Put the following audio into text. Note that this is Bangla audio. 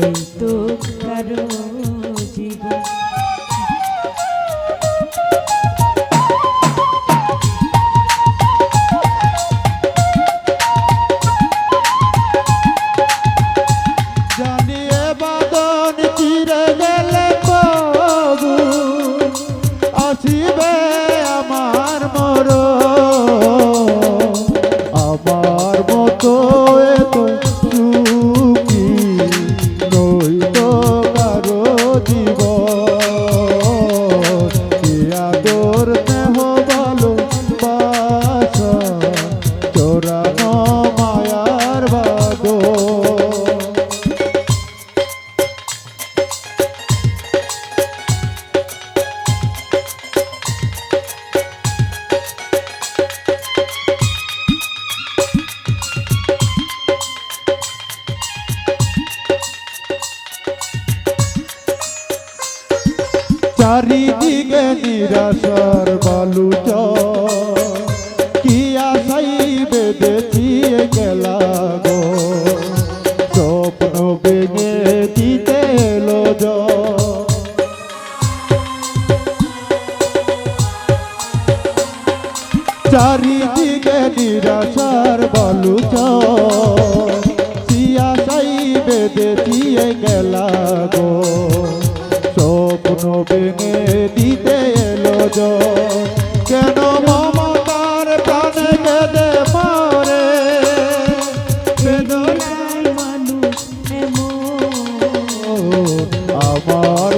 হয়তো কারণ চারিদিকে নিরাশার বালু কি চারিদিকে নিরাশার বালু সিয়াশাই বেঁধে দিয়ে গেলা গো। স্বপ্ন ভেঙে দিতে এলো কেন মমতার প্রাণে কেঁদে এমন। আমার